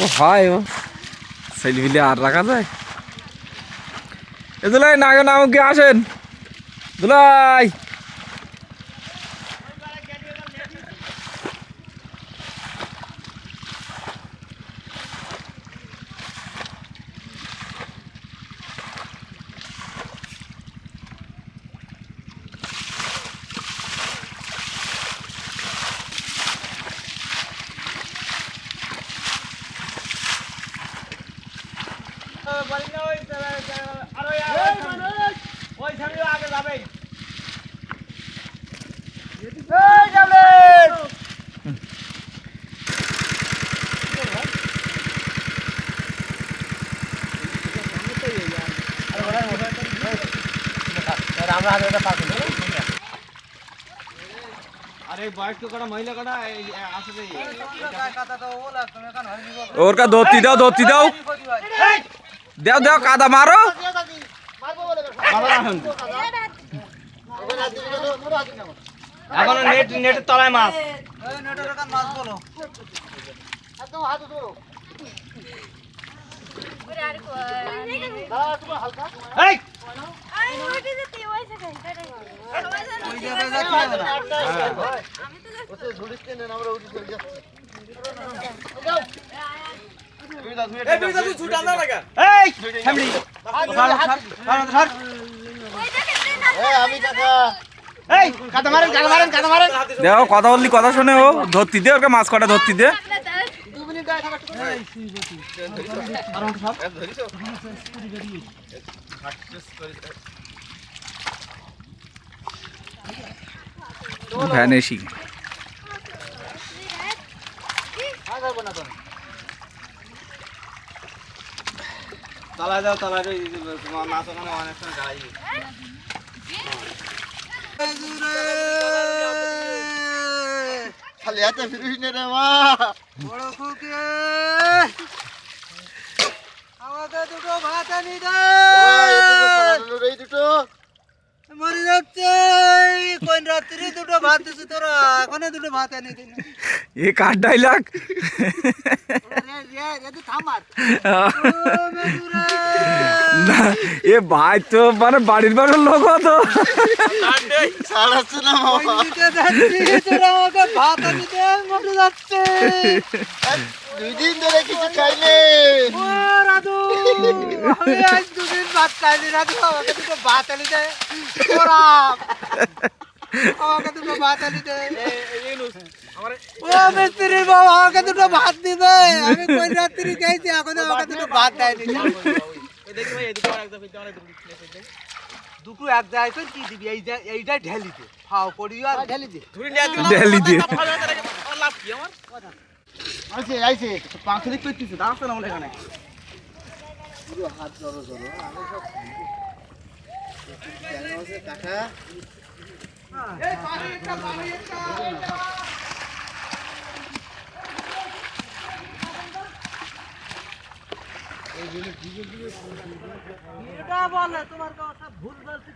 ও হয় ও। সেলফিলে আর রাখা যায়? এ দুলাই নাগে নামকে আসেন? দুলাই! ওর কা ধরতি দাও ধরতি দাও দাও দাও কাদা মারো। এখনও নেট নেটের তলায় মাছ। এই এই ফ্যামিলি। এই কাটা মারেন কাটা মারেন কাটা মারেন। দেখো কথা বললি কথা শুনে ও। ধরতি দে ওকে মাছ কটা ধরতি দে। ভ্যান এসি যাও দাও, তোমার নাচ ওখানে অনেক সময় গাড়ি খালি হাতে ফিরিস নে রে মা। বড় খুকে আমাকে দুটো ভাত আনি দে। দুটো। মরে যাচ্ছে কোন রাত্রি দুটো ভাত দিছি তোরা? এখনও দুটো ভাত আনি দিন এ কার ডাইলাগ থামার এ ভাই তো মানে বাড়ির বাড়ির লোক তো। ছাড়াচ্ছে না মামা তোরা আমাকে ভাত আনি দে যাচ্ছে। দুই দিন ধরে কিছু খাইলে ও রাধু দুদিন ভাত খাইনি রাধু আমাকে দুটো ভাত আনি দে। তোরা আমাকে দুটো ভাত আনি দে। ও মিস্ত্রি বাবা আমাকে দুটো ভাত দিবে আমি কোন রাত্রি খাইছি এখন আমাকে দুটো ভাত দেয়নি দুটো এক জায়গায় করে কি দিবি? এই এইটা ঢেলি দে। ফাও করি আর ঢেলি দে। আইছে আইছে। পাঁচশো দিক করতেছে দাঁড়াচ্ছে না এখানে। পুরো হাত জড়ো জড়ো আমি সব আছে এটা বলে তোমার কথা ভুল বলছি